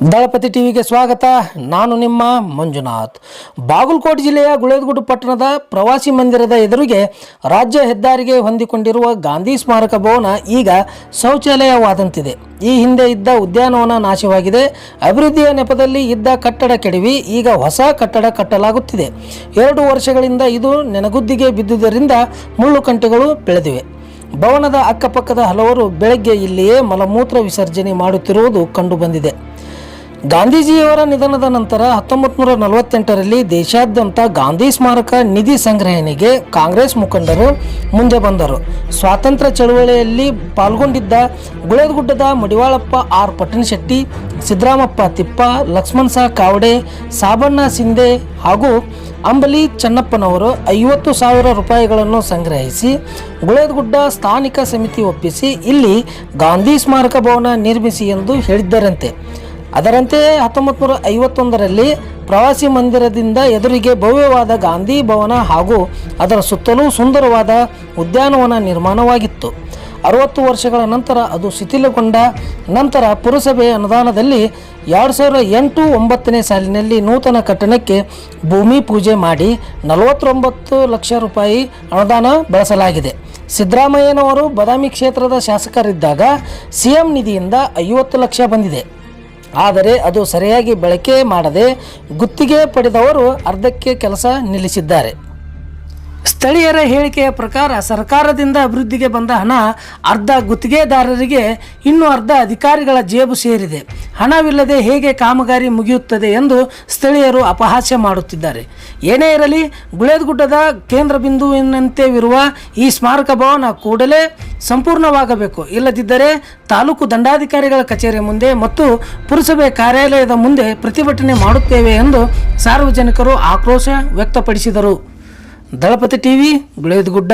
ದಳಪತಿ ಟಿವಿಗೆ ಸ್ವಾಗತ. ನಾನು ನಿಮ್ಮ ಮಂಜುನಾಥ್. ಬಾಗಲಕೋಟೆ ಜಿಲ್ಲೆಯ ಗುಳೇದಗುಡ್ಡು ಪಟ್ಟಣದ ಪ್ರವಾಸಿ ಮಂದಿರದ ಎದುರಿಗೆ ರಾಜ್ಯ ಹೆದ್ದಾರಿಗೆ ಹೊಂದಿಕೊಂಡಿರುವ ಗಾಂಧಿ ಸ್ಮಾರಕ ಭವನ ಈಗ ಶೌಚಾಲಯವಾದಂತಿದೆ. ಈ ಹಿಂದೆ ಇದ್ದ ಉದ್ಯಾನವನ ನಾಶವಾಗಿದೆ. ಅಭಿವೃದ್ಧಿಯ ನೆಪದಲ್ಲಿ ಇದ್ದ ಕಟ್ಟಡ ಕೆಡವಿ ಈಗ ಹೊಸ ಕಟ್ಟಡ ಕಟ್ಟಲಾಗುತ್ತಿದೆ. ಎರಡು ವರ್ಷಗಳಿಂದ ಇದು ನೆನಗುದ್ದಿಗೆ ಬಿದ್ದುದರಿಂದ ಮುಳ್ಳು ಕಂಟೆಗಳು ಬೆಳೆದಿವೆ. ಭವನದ ಅಕ್ಕಪಕ್ಕದ ಹಲವರು ಬೆಳಗ್ಗೆ ಇಲ್ಲಿಯೇ ಮಲಮೂತ್ರ ವಿಸರ್ಜನೆ ಮಾಡುತ್ತಿರುವುದು ಕಂಡುಬಂದಿದೆ. ಗಾಂಧೀಜಿಯವರ ನಿಧನದ ನಂತರ ಹತ್ತೊಂಬತ್ತು ನೂರ ನಲವತ್ತೆಂಟರಲ್ಲಿ ದೇಶಾದ್ಯಂತ ಗಾಂಧಿ ಸ್ಮಾರಕ ನಿಧಿ ಸಂಗ್ರಹಣೆಗೆ ಕಾಂಗ್ರೆಸ್ ಮುಖಂಡರು ಮುಂದೆ ಬಂದರು. ಸ್ವಾತಂತ್ರ್ಯ ಚಳುವಳಿಯಲ್ಲಿ ಪಾಲ್ಗೊಂಡಿದ್ದ ಗುಳೇದಗುಡ್ಡದ ಮಡಿವಾಳಪ್ಪ ಆರ್ ಪಟ್ಟಣಶೆಟ್ಟಿ, ಸಿದ್ದರಾಮಪ್ಪ ತಿಪ್ಪ, ಲಕ್ಷ್ಮಣ್ ಸಾ ಕಾವಡೆ, ಸಾಬಣ್ಣ ಸಿಂಧೆ ಹಾಗೂ ಅಂಬಲಿ ಚನ್ನಪ್ಪನವರು ಐವತ್ತು ಸಾವಿರ ರೂಪಾಯಿಗಳನ್ನು ಸಂಗ್ರಹಿಸಿ ಗುಳೇದಗುಡ್ಡ ಸ್ಥಾನಿಕ ಸಮಿತಿ ಒಪ್ಪಿಸಿ ಇಲ್ಲಿ ಗಾಂಧಿ ಸ್ಮಾರಕ ಭವನ ನಿರ್ಮಿಸಿ ಎಂದು ಹೇಳಿದ್ದರಂತೆ. ಅದರಂತೆ ಹತ್ತೊಂಬತ್ತು ನೂರ ಐವತ್ತೊಂದರಲ್ಲಿ ಪ್ರವಾಸಿ ಮಂದಿರದಿಂದ ಎದುರಿಗೆ ಭವ್ಯವಾದ ಗಾಂಧಿ ಭವನ ಹಾಗೂ ಅದರ ಸುತ್ತಲೂ ಸುಂದರವಾದ ಉದ್ಯಾನವನ ನಿರ್ಮಾಣವಾಗಿತ್ತು. ಅರವತ್ತು ವರ್ಷಗಳ ನಂತರ ಅದು ಶಿಥಿಲಗೊಂಡ ನಂತರ ಪುರಸಭೆ ಅನುದಾನದಲ್ಲಿ ಎರಡು ಸಾವಿರದ ಎಂಟು ಒಂಬತ್ತನೇ ಸಾಲಿನಲ್ಲಿ ನೂತನ ಕಟ್ಟಡಕ್ಕೆ ಭೂಮಿ ಪೂಜೆ ಮಾಡಿ ನಲವತ್ತೊಂಬತ್ತು ಲಕ್ಷ ರೂಪಾಯಿ ಅನುದಾನ ಬಳಸಲಾಗಿದೆ. ಸಿದ್ದರಾಮಯ್ಯನವರು ಬದಾಮಿ ಕ್ಷೇತ್ರದ ಶಾಸಕರಿದ್ದಾಗ ಸಿಎಂ ನಿಧಿಯಿಂದ ಐವತ್ತು ಲಕ್ಷ ಬಂದಿದೆ. ಆದರೆ ಅದು ಸರಿಯಾಗಿ ಬಳಕೆ ಮಾಡದೆ ಗುತ್ತಿಗೆ ಪಡೆದವರು ಅರ್ಧಕ್ಕೆ ಕೆಲಸ ನಿಲ್ಲಿಸಿದ್ದಾರೆ. ಸ್ಥಳೀಯರ ಹೇಳಿಕೆಯ ಪ್ರಕಾರ ಸರ್ಕಾರದಿಂದ ಅಭಿವೃದ್ಧಿಗೆ ಬಂದ ಹಣ ಅರ್ಧ ಗುತ್ತಿಗೆದಾರರಿಗೆ, ಇನ್ನು ಅರ್ಧ ಅಧಿಕಾರಿಗಳ ಜೇಬು ಸೇರಿದೆ. ಹಣವಿಲ್ಲದೆ ಹೇಗೆ ಕಾಮಗಾರಿ ಮುಗಿಯುತ್ತದೆ ಎಂದು ಸ್ಥಳೀಯರು ಅಪಹಾಸ್ಯ ಮಾಡುತ್ತಿದ್ದಾರೆ. ಏನೇ ಇರಲಿ ಗುಳೇದಗುಡ್ಡದ ಕೇಂದ್ರ ಬಿಂದುವಿನಂತೆವಿರುವ ಈ ಸ್ಮಾರಕ ಭವನ ಕೂಡಲೇ ಸಂಪೂರ್ಣವಾಗಬೇಕು. ಇಲ್ಲದಿದ್ದರೆ ತಾಲೂಕು ದಂಡಾಧಿಕಾರಿಗಳ ಕಚೇರಿ ಮುಂದೆ ಮತ್ತು ಪುರಸಭೆ ಕಾರ್ಯಾಲಯದ ಮುಂದೆ ಪ್ರತಿಭಟನೆ ಮಾಡುತ್ತೇವೆ ಎಂದು ಸಾರ್ವಜನಿಕರು ಆಕ್ರೋಶ ವ್ಯಕ್ತಪಡಿಸಿದರು. ದಳಪತಿ ಟಿವಿ ಗುಳೇದಗುಡ್ಡ